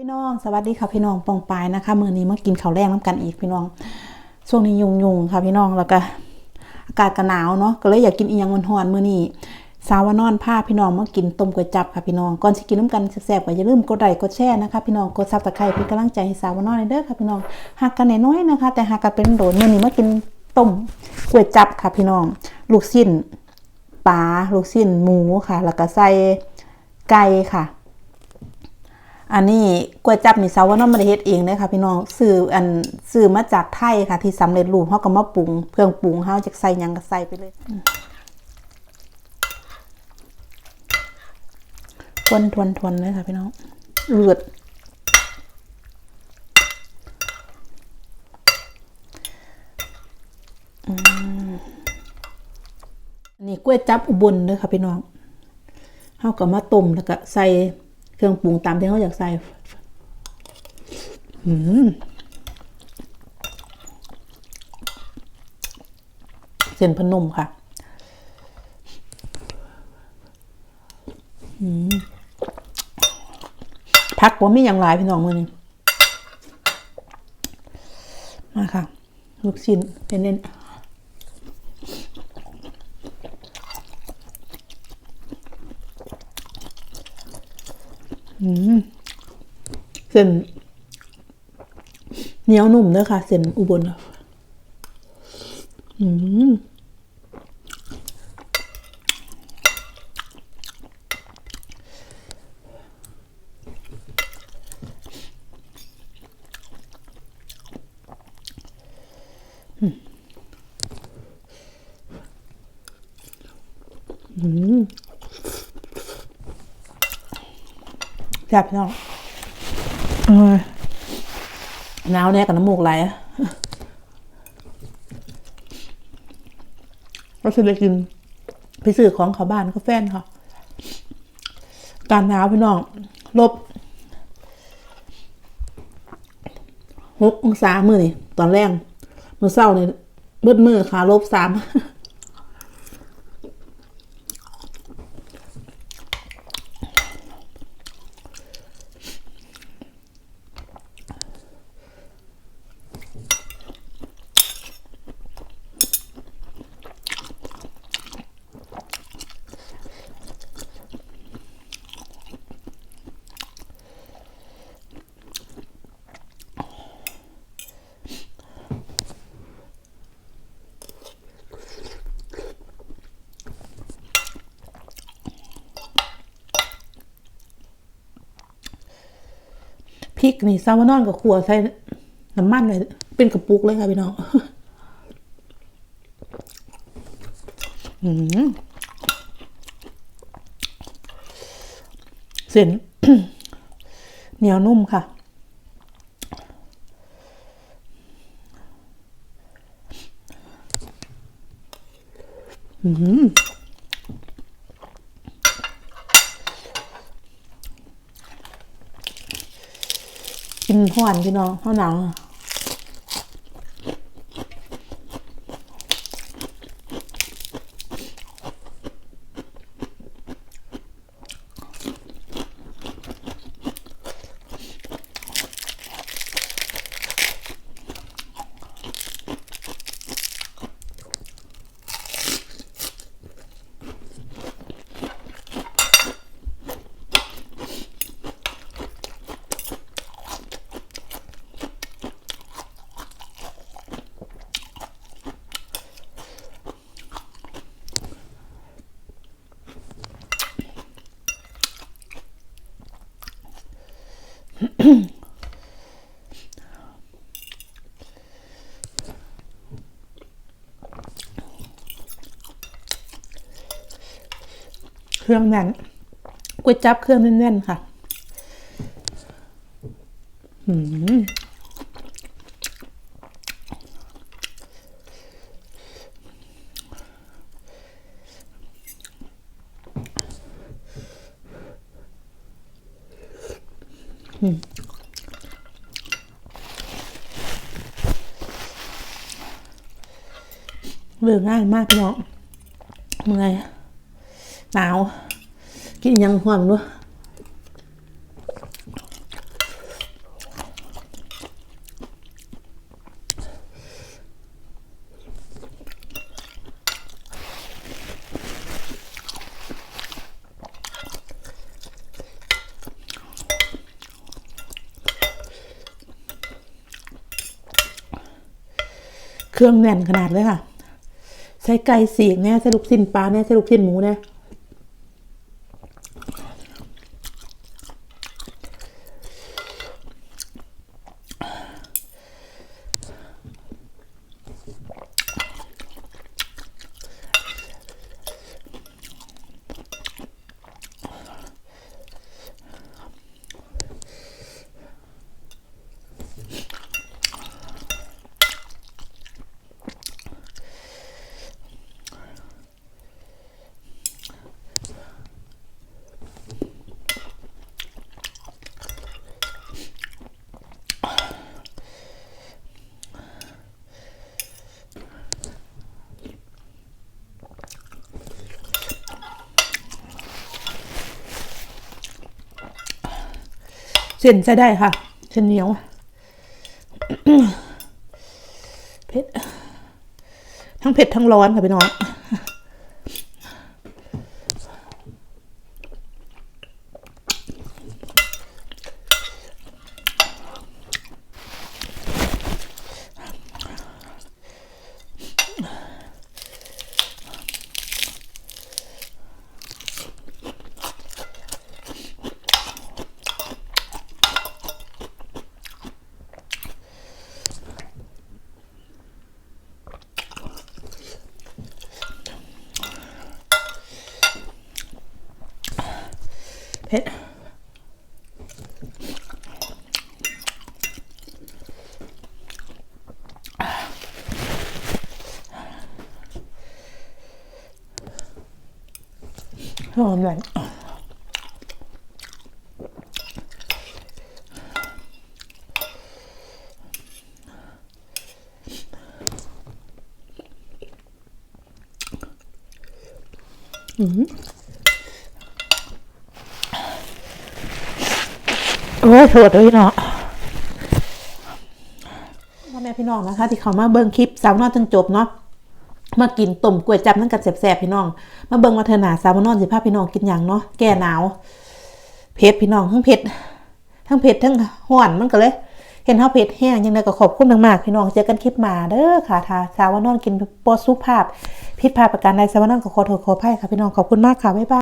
พี่น้องสวัสดีค่ะพี่น้องปองปายนะคะมื้อนี้มากินข้าวแรงน้ำกันอีกพี่น้องช่วงนี้ยุงยุงค่ะพี่น้องแล้วก็อากาศก็หนาวเนาะก็เลยอยากกินอีหยังร้อนๆมื้อนี้สาวานอนพาพี่น้องมากินต้มก๋วยจับค่ะพี่น้องก่อนสิกินน้ำกันแซ่บๆก็อย่าลืมกดไลค์กดแชร์นะคะพี่น้องกด Subscribe เป็นกำลังใจให้สาวานอนเด้อค่ะพี่น้องหักกันน้อยๆนะคะ แต่หักกันเป็นโดนมื้อนี้มากินต้มก๋วยจับค่ะพี่น้อง ลูกชิ้นปลาลูกชิ้นหมูค่ะ แล้วก็ใส่ไก่ค่ะ อันนี้ก๋วยจับนี่สาวว่าน้องมาเฮ็ดเองเด้ค่ะ พี่น้องซื้ออันซื้อมาจากไทยค่ะ ที่สำเร็จรูปเฮาก็มาปรุงเครื่องปรุงเฮาจักใส่หยังก็ใส่ไปเลยทวนทวนทวนเลยค่ะพี่น้องเลือดอันนี้ก๋วยจับอุบลเด้อค่ะพี่น้องเฮาก็มาต้มแล้วก็ใส่ เครื่องปรุงตามที่เขาอยากใส่อืมเส้นพนมค่ะ พักว่ามีอย่างไรพี่น้องมือนี้มาค่ะ ลูกชิ้นเป็นเน้น เส้นเหนียวนุ่มเด้อค่ะ เส้นอุบลอะอืม แซ่บพี่น้องเอ้ยหนาวแน่กับน้ำมูกไหลอะก็คือเลยกินไปซื้อของเขาบ้านก็แฟนเขาการหนาวพี่น้อง ลบหกองศามือนี่ตอนแรกมือเศร้านี่เบิดมือขาลบสาม พริกนี่ซาวานอนกับขัวใส่น้ำมันเลยเป็นกระปุกเลยค่ะพี่น้องเส้นเหนียวนุ่มค่ะ อืม ห่อนพี่น้องข้าหนัง เครื่องแน่นก๋วยจับเครื่องแน่นๆค่ะ อืม เบื่อง่ายมากพี่น้องเมื่อยหนาว กินยังความด้วยเครื่องแน่นขนาดเลยค่ะ ใช้ไก่เสียงแน่ใช่ลูกชิ้นปลาแน่ใช่ลูกชิ้นหมูแน่ เส้นใช้ได้ค่ะเส้นเหนียวเผ็ดทั้งเผ็ดทั้งร้อนค่ะพี่น้อง เผ็ดหอมเลย โอ้ยโทษด้วยเนาะพ่อแม่พี่น้องนะคะ ที่เขามาเบิ่งคลิปสาวนอนจนจบเนาะมากินต้มกล้วยจับนั่นกันแสบๆพี่น้อง มาเบิ่งว่าเธอหนาสาวนอนสิพาพี่น้องกินอย่างเนาะแก้หนาวเผ็ดพี่น้องทั้งเผ็ดทั้งเผ็ดทั้งห้อนมันก็เลยเห็นเฮาเผ็ดแห้งยังไงก็ขอบคุณมากๆพี่น้องเจอกันคลิปมาเด้อค่ะทาสาวนอนกินโปรสุภาพผิดพลาดประการใดสาวนอนก็ขอโทษขออภัยค่ะพี่น้องขอบคุณมากค่ะบ๊ายบาย